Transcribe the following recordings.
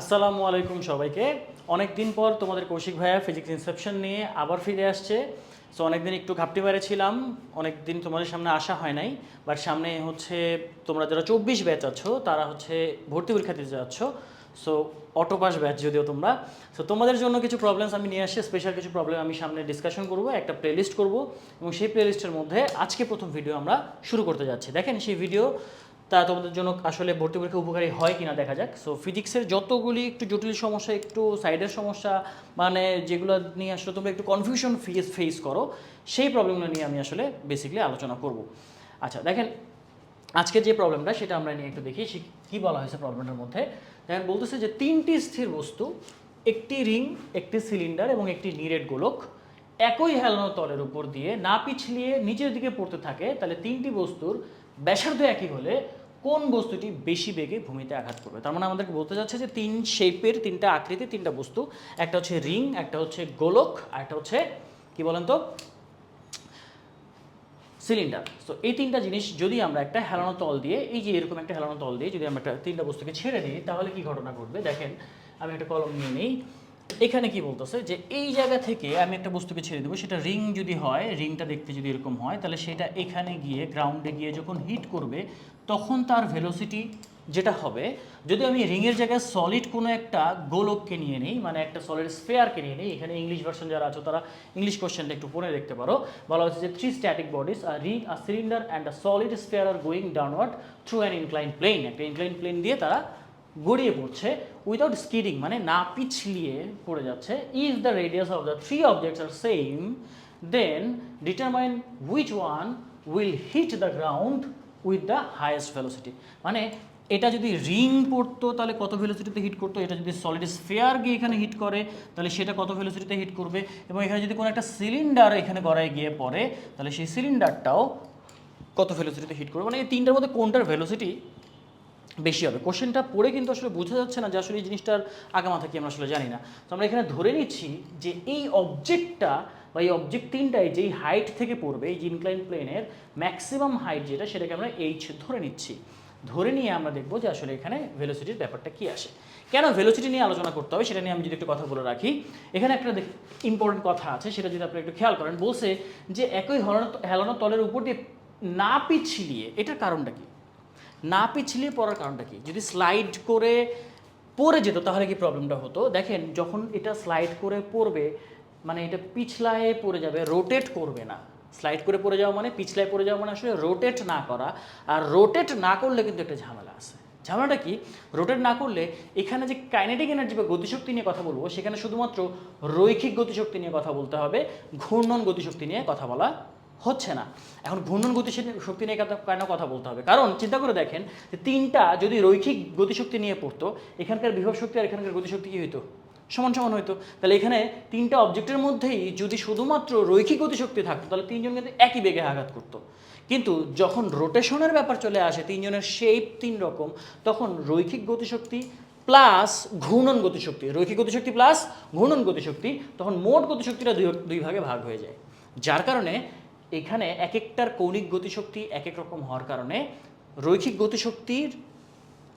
আসসালামু আলাইকুম সবাইকে। অনেক দিন পর তোমাদের কৌশিক ভাইয়া ফিজিক্স ইনসেপশন নিয়ে আবার ফিরে আসছে। সো অনেকদিন একটু ঘাপটি বাইরে ছিলাম, অনেকদিন তোমাদের সামনে আসা হয় নাই বাট সামনে হচ্ছে তোমরা যারা চব্বিশ ব্যাচ আছো, তারা হচ্ছে ভর্তি পরীক্ষা দিতে যাচ্ছ। সো অটোপাস ব্যাচ যদিও তোমরা। সো তোমাদের জন্য কিছু প্রবলেমস আমি নিয়ে আসছি স্পেশাল কিছু প্রবলেম আমি সামনে ডিসকাশন করব, একটা প্লেলিস্ট করব, এবং সেই প্লেলিস্টের মধ্যে আজকে প্রথম ভিডিও আমরা শুরু করতে যাচ্ছি। দেখেন সেই ভিডিও তা তোমাদের জন্য আসলে ভর্তি পরীক্ষা উপকারী হয় কিনা দেখা যাক। সো ফিজিক্সের যতগুলি একটু জটিল সমস্যা, একটু সাইডের সমস্যা মানে যেগুলো নিয়ে আসলে তোমরা একটু কনফিউশন ফেস ফেস করো, সেই প্রবলেমগুলো নিয়ে আমি আসলে বেসিক্যালি আলোচনা করব। আচ্ছা দেখেন আজকে যে প্রবলেমটা সেটা আমরা নিয়ে একটু দেখি কী বলা হয়েছে প্রবলেমটার মধ্যে। দেখেন, বলতেছে যে তিনটি স্থির বস্তু, একটি রিং, একটি সিলিন্ডার এবং একটি নিরেট গোলক, একই হেলানো তলের উপর দিয়ে না পিছলিয়ে নিচের দিকে পড়তে থাকে, তাহলে তিনটি বস্তুর ব্যাসার্ধ একই হলে কোন বস্তুটি বেশি বেগে ভূমিতে আঘাত করবে? তার মানে আমাদেরকে বলতে যাচ্ছে যে তিন শেপের তিনটা আকৃতি, তিনটা বস্তু, একটা হচ্ছে রিং, একটা হচ্ছে গোলক, আর একটা হচ্ছে, কি বলেন তো? সিলিন্ডার। তো এই তিনটা জিনিস যদি আমরা একটা হেলানো তল দিয়ে, এই যে এরকম একটা হেলানো তল দিয়ে যদি আমরা একটা তিনটা বস্তুকে ছেড়ে দিই, তাহলে কি ঘটনা ঘটবে? দেখেন, আমি একটা কলম নিয়ে নিই। এখানে কি বলতেছে? যে এই জায়গা থেকে আমি একটা বস্তুকে ছেড়ে দেবো, সেটা রিং যদি হয়, রিংটা দেখতে যদি এরকম হয়, তাহলে সেটা এখানে গিয়ে গ্রাউন্ডে গিয়ে যখন হিট করবে, তখন তার ভেলোসিটি যেটা হবে, যদি আমি রিংয়ের জায়গায় সলিড কোনো একটা গোলককে নিয়ে নিই মানে একটা সলিড স্পেয়ারকে নিয়ে নিই, এখানে ইংলিশ ভার্সন যারা আছো, তারা ইংলিশ কোশ্চেনটা একটু পড়ে দেখতে পারো। বলা হচ্ছে যে three static bodies R ring R cylinder and a solid sphere are going downward through an incline plane একটা ইনক্লাইন প্লেন দিয়ে তারা গড়িয়ে পড়ছে। উইদাউট স্কিডিং মানে না পিছলিয়ে পড়ে যাচ্ছে if the radius of the three objects are same then determine which one will hit the ground with the highest velocity মানে এটা যদি রিং পড়তো, তাহলে কত ভেলোসিটিতে হিট করতো? এটা যদি সলিড স্ফেয়ার গিয়ে এখানে হিট করে, তাহলে সেটা কত ভেলোসিটিতে হিট করবে? এবং এখানে যদি কোনো একটা সিলিন্ডার এখানে গড়ায় গিয়ে পড়ে, তাহলে সেই সিলিন্ডারটাও কত ভেলোসিটিতে হিট করবে? মানে এই তিনটার মধ্যে কোনটার ভেলোসিটি বেশি হবে। কোশ্চেনটা পড়ে কিন্তু আসলে বোঝা যাচ্ছে না যে আসলে এই জিনিসটার আগামাথা কি আমরা আসলে জানি না। তো আমরা এখানে ধরে নিচ্ছি যে এই অবজেক্টটা বা এই অবজেক্ট তিনটাই যেই হাইট থেকে পড়বে, এই ইনক্লাইন প্লেনের ম্যাক্সিমাম হাইট যেটা, সেটাকে আমরা এইচ ধরে নিচ্ছি। ধরে নিয়ে আমরা দেখব যে আসলে এখানে ভেলোসিটির ব্যাপারটা কি আসে। কেন ভেলোসিটি নিয়ে আলোচনা করতে হবে, সেটা নিয়ে আমি যদি একটু কথা বলে রাখি। এখানে একটা ইম্পর্টেন্ট কথা আছে, সেটা যদি আপনি একটু খেয়াল করেন, বলছে যে একই হেলানো তলের উপর দিয়ে না পিছলিয়ে এটার কারণটা কি? না পিছলিয়ে পড়ার কারণটা কি? যদি স্লাইড করে পড়ে যেত, তাহলে কি প্রবলেমটা হতো? দেখেন, যখন এটা স্লাইড করে পড়বে মানে এটা পিছলায় পড়ে যাবে রোটেট করবে না। স্লাইড করে পড়ে যাওয়া মানে পিছলায় পড়ে যাওয়া মানে আসলে রোটেট না করা। আর রোটেট না করলে কিন্তু একটা ঝামেলা আছে। ঝামেলাটা কি? রোটেট না করলে এখানে যে কাইনেটিক এনার্জি বা গতিশক্তি নিয়ে কথা বলব, সেখানে শুধুমাত্র রৈখিক গতিশক্তি নিয়ে কথা বলতে হবে, ঘূর্ণন গতিশক্তি নিয়ে কথা বলা হচ্ছে না। এখন ঘূর্ণন গতিশক্তি শক্তি নিয়ে কেন কথা বলতে হবে? কারণ চিন্তা করে দেখেন যে তিনটা যদি রৈখিক গতিশক্তি নিয়ে পড়তো, এখানকার বিভব শক্তি আর এখানকার গতিশক্তি কী হইতো? সমান সমান হইতো। তাহলে এখানে তিনটা অবজেক্টের মধ্যেই যদি শুধুমাত্র রৈখিক গতিশক্তি থাকতো, তাহলে তিনজন কিন্তু একই বেগে আঘাত করতো। কিন্তু যখন রোটেশনের ব্যাপার চলে আসে, তিনজনের শেপ তিন রকম, তখন রৈখিক গতিশক্তি প্লাস ঘূর্ণন গতিশক্তি। রৈখিক গতিশক্তি প্লাস ঘূর্ণন গতিশক্তি, তখন মোট গতিশক্তিটা দুই দুই ভাগে ভাগ হয়ে যায়। যার কারণে এখানে এক একটার কৌণিক গতিশক্তি এক এক রকম হওয়ার কারণে রৈখিক গতিশক্তির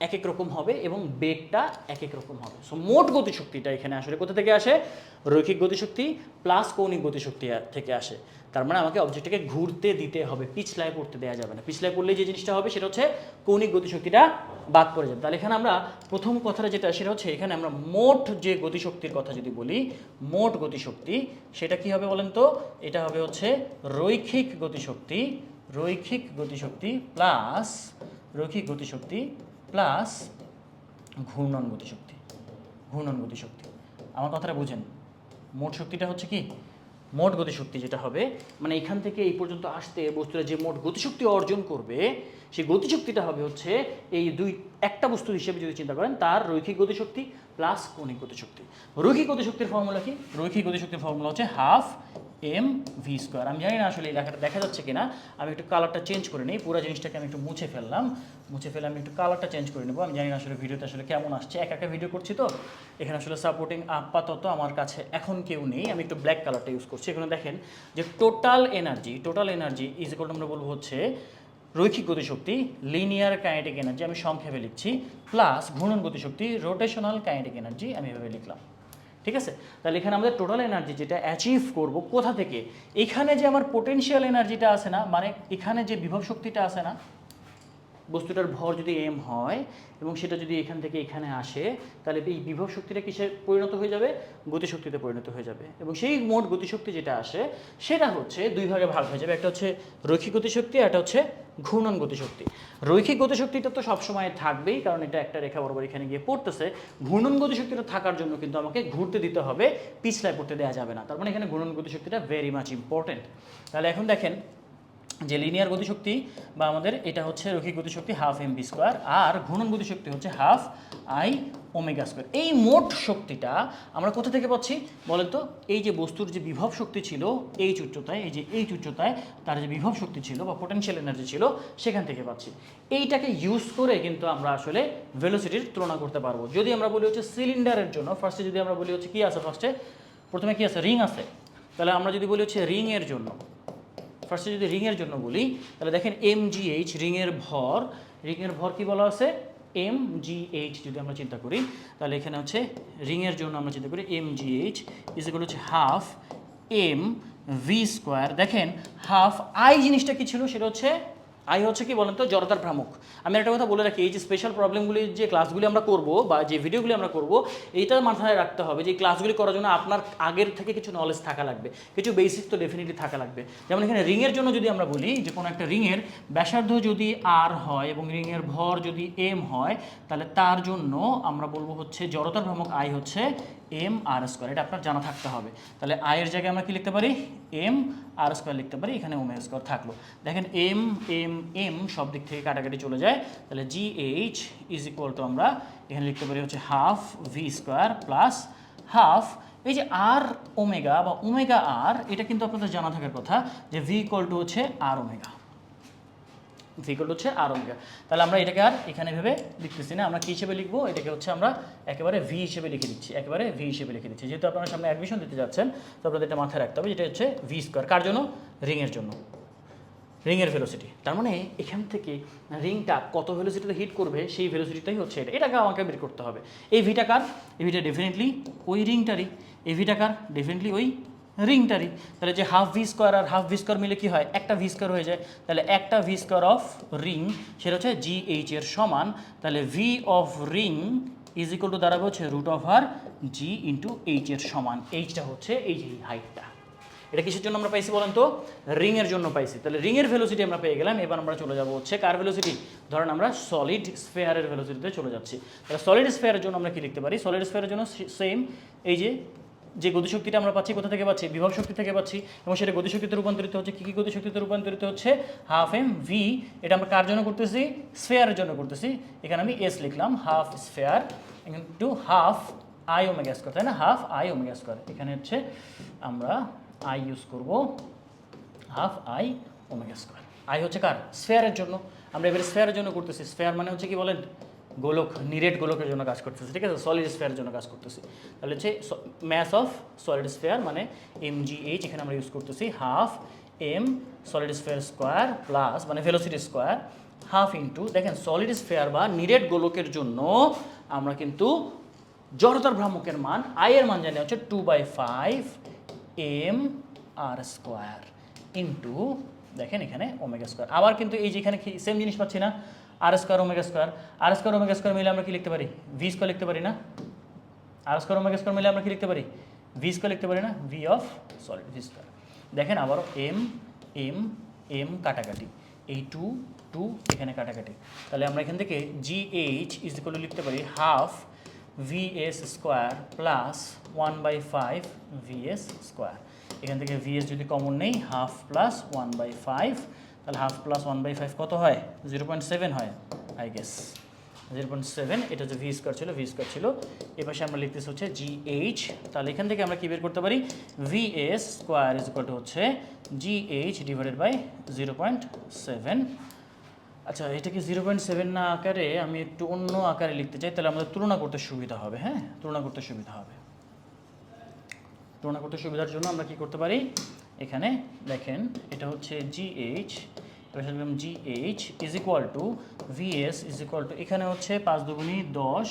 এক এক রকম হবে এবং বেগটা এক এক রকম হবে। সো মোট গতিশক্তিটা এখানে আসলে কোথা থেকে আসে? রৈখিক গতিশক্তি প্লাস কৌণিক গতিশক্তি থেকে আসে। তার মানে আমাকে অবজেক্টটাকে ঘুরতে দিতে হবে পিছলায় পড়তে দেওয়া যাবে না। পিছলায় পড়লে যে জিনিসটা হবে সেটা হচ্ছে কৌণিক গতিশক্তিটা বাদ পড়ে যাবে। তাহলে এখানে আমরা প্রথম কথাটা যেটা, সেটা হচ্ছে এখানে আমরা মোট যে গতিশক্তির কথা যদি বলি, মোট গতিশক্তি, সেটা কি হবে বলেন তো? এটা হবে হচ্ছে রৈখিক গতিশক্তি রৈখিক গতিশক্তি প্লাস রৈখিক গতিশক্তি প্লাস ঘূর্ণন গতিশক্তি। ঘূর্ণন গতিশক্তি। আমার কথাটা বুঝেন। মোট শক্তিটা হচ্ছে কি? মোট গতিশক্তি যেটা হবে মানে এখান থেকে এই পর্যন্ত আসতে বস্তুটা যে মোট গতিশক্তি অর্জন করবে, সেই গতিশক্তিটা হবে হচ্ছে এই দুই, একটা বস্তু হিসেবে যদি চিন্তা করেন, তার রৈখিক গতিশক্তি প্লাস কৌণিক গতিশক্তি। রৈখিক গতিশক্তির ফর্মুলা কি? রৈখিক গতিশক্তির ফর্মুলা হচ্ছে হাফ এম ভি স্কোয়ার আমি জানি না আসলে লেখাটা দেখা যাচ্ছে কিনা। আমি একটু কালারটা চেঞ্জ করে নিই। পুরো জিনিসটাকে আমি একটু মুছে ফেললাম। মুছে ফেলে আমি একটু কালারটা চেঞ্জ করে নেব। আমি জানি না আসলে ভিডিওতে আসলে কেমন আসছে। এক একটা ভিডিও করছি তো। এখানে আসলে সাপোর্টিং আপাতত আমার কাছে এখন কেউ নেই। আমি একটু ব্ল্যাক কালারটা ইউজ করছি। এখানে দেখেন যে total energy total energy is equal আমরা বলব হচ্ছে রৈখিক গতিশক্তি লিনিয়ার কাইনেটিক এনার্জি আমি সংক্ষেপে লিখছি প্লাস ঘূর্ণন গতিশক্তি রোটেশনাল কাইনেটিক এনার্জি আমি এভাবে লিখলাম। ঠিক আছে? তাহলে এখানে আমাদের টোটাল এনার্জি যেটা অ্যাচিভ করব কোথা থেকে? এখানে যে আমার পোটেনশিয়াল এনার্জিটা আছে না মানে এখানে যে বিভব শক্তিটা আছে না বস্তুটার ভর যদি এম হয় এবং সেটা যদি এখান থেকে এখানে আসে, তাহলে এই বিভব শক্তিটা কিসে পরিণত হয়ে যাবে? গতিশক্তিতে পরিণত হয়ে যাবে। এবং সেই মোট গতিশক্তি যেটা আসে, সেটা হচ্ছে দুই ভাগে ভাগ হয়ে যাবে। একটা হচ্ছে রৈখিক গতিশক্তি আর একটা হচ্ছে ঘূর্ণন গতিশক্তি। রৈখিক গতিশক্তিটা তো সবসময় থাকবেই, কারণ এটা একটা রেখা বরাবর এখানে গিয়ে পড়তেছে। ঘূর্ণন গতিশক্তিটা থাকার জন্য কিন্তু আমাকে ঘুরতে দিতে হবে, পিছলায় পড়তে দেওয়া যাবে না। তার মানে এখানে ঘূর্ণন গতিশক্তিটা ভেরি মাচ ইম্পর্টেন্ট তাহলে এখন দেখেন যে লিনিয়ার গতিশক্তি বা আমাদের এটা হচ্ছে রৈখিক গতিশক্তি হাফ এম বি স্কোয়ার আর ঘূর্ণন গতিশক্তি হচ্ছে হাফ আই ওমেগা স্কোয়ার এই মোট শক্তিটা আমরা কোথা থেকে পাচ্ছি? বলেন তো, এই যে বস্তুর যে বিভব শক্তি ছিল, এই উচ্চতায়, এই যে এই উচ্চতায় তার যে বিভব শক্তি ছিল বা পোটেনশিয়াল এনার্জি ছিল, সেখান থেকে পাচ্ছি। এইটাকে ইউজ করে কিন্তু আমরা আসলে ভেলোসিটির তুলনা করতে পারব। যদি আমরা বলি হচ্ছে সিলিন্ডারের জন্য ফার্স্টে যদি আমরা বলি হচ্ছে কি আছে ফার্স্টে প্রথমে কি আছে? রিং আছে। তাহলে আমরা যদি বলি হচ্ছে রিংয়ের জন্য ফার্স্টে যদি রিংয়ের জন্য বলি, তাহলে দেখেন এম জি জিএইচ রিংয়ের ভর রিংয়ের ভর কি বলা আছে? এম জি এইচ যদি আমরা চিন্তা করি, তাহলে এখানে হচ্ছে রিংয়ের জন্য আমরা চিন্তা করি এম জিএইচ ইজ এগুলো হচ্ছে হাফ এম ভি স্কোয়ার দেখেন হাফ আই জিনিসটা কি ছিল? সেটা হচ্ছে আই হচ্ছে কি বলেন তো, জড়তার ভ্রামক। আমি একটা কথা বলে রাখি, এই যে স্পেশাল প্রবলেমগুলি যে ক্লাসগুলি আমরা করব বা যে ভিডিওগুলি আমরা করব, এইটা মাথায় রাখতে হবে যে ক্লাসগুলি করার জন্য আপনার আগের থেকে কিছু নলেজ থাকা লাগবে। কিছু বেসিক তো ডেফিনেটলি থাকা লাগবে। যেমন এখানে রিংয়ের জন্য যদি আমরা বলি যে কোনো একটা রিংয়ের ব্যাসার্ধ যদি আর হয় এবং রিংয়ের ভর যদি এম হয়, তাহলে তার জন্য আমরা বলব হচ্ছে জড়তার ভ্রামক আই হচ্ছে এম আর স্কোয়ার এটা আপনার জানা থাকতে হবে। তাহলে আয়ের জায়গায় আমরা কি লিখতে পারি? এম আর স্কোয়ার লিখতে পারি, এখানে ওমে স্কোয়ার থাকল। দেখেন এম এম এম সব দিক থেকে কাটাকাটি চলে যায়। তাহলে G H is equal to আমরা এখানে লিখতে পারি হচ্ছে half V square plus half এই যে আর ওমেগা বা ওমেগা আর এটা কিন্তু আপনাদের জানা থাকার কথা যে ভি ইকুয়াল টু হচ্ছে আর ওমেগা ভিকল হচ্ছে আর ওমেগা তাহলে আমরা এটাকে আর এখানে ভেবে লিখতেছি না। আমরা কী হিসেবে লিখব? এটাকে হচ্ছে আমরা একেবারে ভি হিসেবে লিখে দিচ্ছি। একেবারে ভি হিসেবে লিখে দিচ্ছি। যেহেতু আপনারা সামনে অ্যাডমিশন দিতে যাচ্ছেন, তো আপনাদের এটা মাথায় রাখতে হবে যেটা হচ্ছে ভি স্কোয়ার কার জন্য? রিংয়ের জন্য। রিংয়ের ভেলোসিটি তার মানে এখান থেকে রিংটা কত ভেলোসিটিতে হিট করবে, সেই ভেলোসিটিটাই হচ্ছে এটা। এটাকে আমাকে বের করতে হবে। এই ভিটা কার? এই ভিটা ডেফিনেটলি ওই রিংটারই এই ভিটা কার? ডেফিনেটলি ওই রিংটারই তাহলে যে হাফ ভি স্কোয়ার আর হাফ ভি স্কোয়ার মিলে কি হয়? একটা ভি স্কোয়ার হয়ে যায়। তাহলে একটা ভি স্কোয়ার অফ রিং সেটা হচ্ছে জি এইচ এর সমান। তাহলে V of ring is equal to দাঁড়াবে হচ্ছে root of R G into H এর সমান। এইচটা হচ্ছে এই যে হাইটটা এটা কিসের জন্য আমরা পাইছি বলেন তো? রিং এর জন্য পাইছি। তাহলে রিং এর ভেলোসিটি আমরা পেয়ে গেলাম। এবার আমরা চলে যাব হচ্ছে কার ভেলোসিটি ধরেন আমরা সলিড স্ফেয়ারের ভেলোসিটিতে চলে যাচ্ছি। তাহলে সলিড স্ফেয়ারের জন্য আমরা কি লিখতে পারি? সলিড স্ফেয়ারের জন্য সেম এই যে যে গতিশক্তিটা আমরা পাচ্ছি, কোথা থেকে পাচ্ছি? বিভব শক্তি থেকে পাচ্ছি। এবং সেটা গতিশক্তিতে রূপান্তরিত হচ্ছে। কী কী গতিশক্তিতে রূপান্তরিত হচ্ছে? হাফ এম ভি এটা আমরা কার জন্য করতেছি? স্ফেয়ারের জন্য করতেছি। এখানে আমি এস লিখলাম half sphere to half I omega square তাই না? হাফ আই ওমেগা স্কোয়ার এখানে হচ্ছে আমরা আই ইউজ করব half I omega square I হচ্ছে কার? স্ফেয়ারের জন্য। আমরা এবারে স্ফেয়ারের জন্য করতেছি। স্ফেয়ার মানে হচ্ছে কি বলেন? গোলক, নিরেট গোলকের জন্য কাজ করতেছি, ঠিক আছে? সলিড স্ফেয়ারের জন্য কাজ করতেছি। তাহলে হচ্ছে ম্যাস অফ সলিড স্ফেয়ার মানে এম জি এইচ এখানে আমরা ইউজ করতেছি half M solid sphere square plus মানে ভেলোসিটি স্কোয়ার হাফ ইন্টু দেখেন সলিড স্ফেয়ার বা নিরেট গোলকের জন্য আমরা কিন্তু জড়তার ভ্রামকের মান আই এর মান জানি হচ্ছে two by five M R square into দেখেন এখানে ওমেগা স্কোয়ার আবার কিন্তু এই যে এখানে সেম জিনিস পাচ্ছি না R square omega square R square omega square মিলে আমরা কি লিখতে পারি? ভি স্কোয়ার লিখতে পারি না। আর স্কোয়ার ওমেগা স্কোয়ার মিলে আমরা কি লিখতে পারি? ভি স্কোয়ার লিখতে পারি না। V of solid V square দেখেন আবারও এম এম এম কাটাকাটি। এই টু টু এখানে কাটাকাটি। তাহলে আমরা এখান থেকে জি এইচ ইজ ইকুয়াল লিখতে পারি half V S square plus one by five V S square এখান থেকে ভি এস যদি কমন নেই half plus one by five তাহলে half plus one by five কত হয়? জিরো পয়েন্ট সেভেন হয় I guess zero point seven এটা হচ্ছে ভি স্কোয়ার ছিল ভি স্কোয়ার ছিল। এ পাশে আমরা লিখতেছি হচ্ছে জি এইচ তাহলে এখান থেকে আমরা কী বের করতে পারি? V S square is equal to হচ্ছে G H divided by zero point seven আচ্ছা এটাকে জিরো পয়েন্ট সেভেন না আকারে আমি একটু অন্য আকারে লিখতে চাই? তাহলে আমাদের তুলনা করতে সুবিধা হবে হ্যাঁ? তুলনা করতে সুবিধা হবে। তুলনা করতে সুবিধার জন্য আমরা কি করতে পারি? এখানে দেখেন, এটা হচ্ছে G H G H is equal to V S is equal to এখানে হচ্ছে পাঁচ দুগুণি দশ,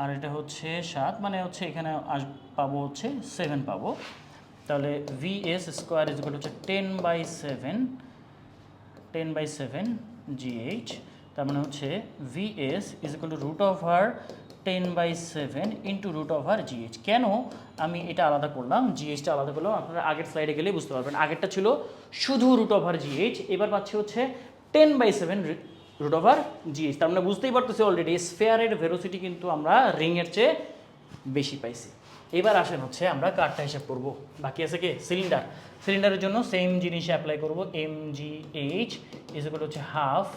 আর এটা হচ্ছে সাত মানে হচ্ছে এখানে আস পাবো হচ্ছে সেভেন পাবো। তাহলে V S square is equal হচ্ছে ten by seven ten by seven G H তার মানে হচ্ছে V S is equal to root of over ten by seven into root over G H কেন আমি এটা আলাদা করলাম? জিএইচটা আলাদা করলাম। আপনারা আগের স্লাইডে গেলেই বুঝতে পারবেন। আগেরটা ছিল শুধু রুট হার জিএইচ এবার পাচ্ছি হচ্ছে ten by seven root over G H তার মানে বুঝতেই পারতেছি অলরেডি স্ফেয়ারের ভেরোসিটি কিন্তু আমরা রিংয়ের চেয়ে বেশি পাইছি। এবার আসেন হচ্ছে আমরা কারটা হিসাব করব। বাকি আছে কি? সিলিন্ডার সিলিন্ডারের জন্য সেম জিনিস অ্যাপ্লাই করব। এম জি এইচ ইজ হচ্ছে half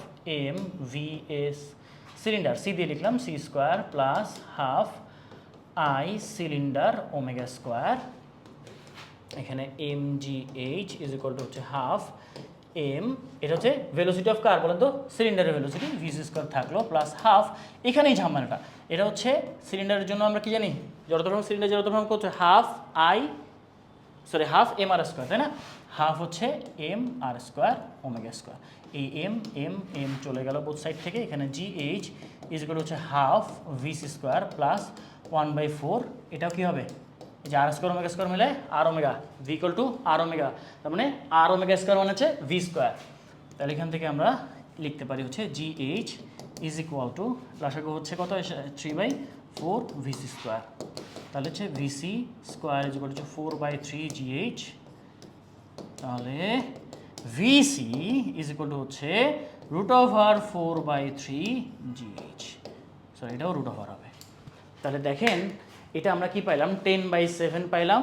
M V S cylinder, C দিয়ে লিখলাম C square plus half I cylinder omega square. এখানে M G H is equal to হচ্ছে হাফ এম। এটা হচ্ছে ভেলোসিটি অফ কার বলেন তো সিলিন্ডারের ভেলোসিটি ভিসি স্কোয়ার থাকল প্লাস হাফ এখানেই ঝামেলাটা, এটা হচ্ছে সিলিন্ডারের জন্য আমরা কি জানি? জড়তরম সিলিন্ডার জড়তরম হচ্ছে half I sorry half M R square তাই না? হাফ হচ্ছে M R square omega square এই এম এম এম চলে গেল বোথ সাইড থেকে, এখানে জি এইচ ইজ হচ্ছে half V C square plus one by four এটাও কী হবে? এই যে আর স্কোয়ার ওমেগা স্কোয়ার মিলে R omega V equal to R omega তার মানে আর ওমেগা স্কোয়ার মানে হচ্ছে ভি স্কোয়ার তাহলে এখান থেকে আমরা লিখতে পারি হচ্ছে G H is equal to লাসাগু হচ্ছে কত? Three by four V C square তাহলে হচ্ছে V C square is two four by three G H তাহলে ভিসি ইজ ইকুয়াল হচ্ছে root R four by three G H sorry এটাও root আর হবে। তাহলে দেখেন, এটা আমরা কি পাইলাম? টেন বাই সেভেন পাইলাম।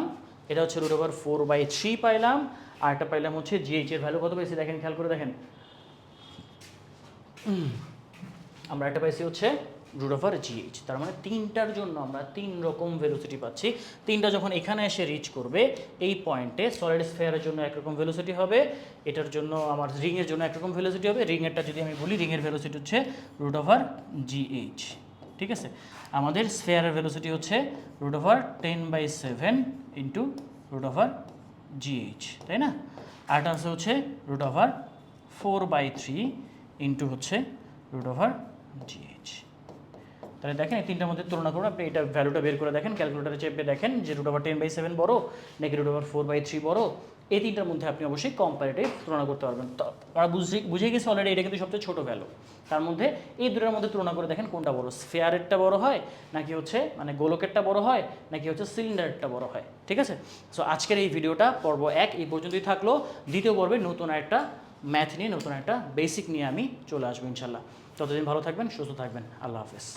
এটা হচ্ছে root over four by three পাইলাম। আর একটা পাইলাম হচ্ছে জিএইচ এর ভ্যালু কত পেয়েছি? দেখেন, খেয়াল করে দেখেন। আমরা একটা পাইছি হচ্ছে রুট ওভার জিএইচ তার মানে তিনটার জন্য আমরা তিন রকম ভেলোসিটি পাচ্ছি। তিনটা যখন এখানে এসে রিচ করবে, এই পয়েন্টে সলিড স্ফেয়ারের জন্য একরকম ভেলোসিটি হবে, এটার জন্য আমার রিংয়ের জন্য একরকম ভেলোসিটি হবে রিংয়েরটা যদি আমি বলি রিংয়ের ভেলোসিটি হচ্ছে রুট ওভার জিএইচ ঠিক আছে? আমাদের স্ফেয়ারের ভেলোসিটি হচ্ছে root over ten by seven into root over G H তাই না? আরটা আছে হচ্ছে root over four by three into হচ্ছে রুট ওভার জিএইচ তাহলে দেখেন এই তিনটার মধ্যে তুলনা করুন, আপনি এটা ভ্যালুটা বের করে দেখেন ক্যালকুলেটারে চেপে দেখেন যে root over ten by seven বড়ো নাকি root over four by three বড়ো, এই তিনটার মধ্যে আপনি অবশ্যই কম্পারেটিভ তুলনা করতে পারবেন। তো আমরা বুঝে বুঝে গেছি অলরেডি এটা কিন্তু সবচেয়ে ছোটো ভ্যালু তার মধ্যে এই দুটোর মধ্যে তুলনা করে দেখেন কোনটা বড় স্ফেয়ারেরটা বড় হয়, নাকি হচ্ছে মানে গোলকেরটা বড় হয়, নাকি হচ্ছে সিলিন্ডারেরটা বড় হয়, ঠিক আছে? সো আজকের এই ভিডিওটা পর্ব এক এই পর্যন্তই থাকল। দ্বিতীয় পর্বে নতুন একটা ম্যাথ নিয়ে, নতুন একটা বেসিক নিয়ে আমি চলে আসব ইনশাল্লাহ ততদিন ভালো থাকবেন, সুস্থ থাকবেন, আল্লাহ হাফেজ।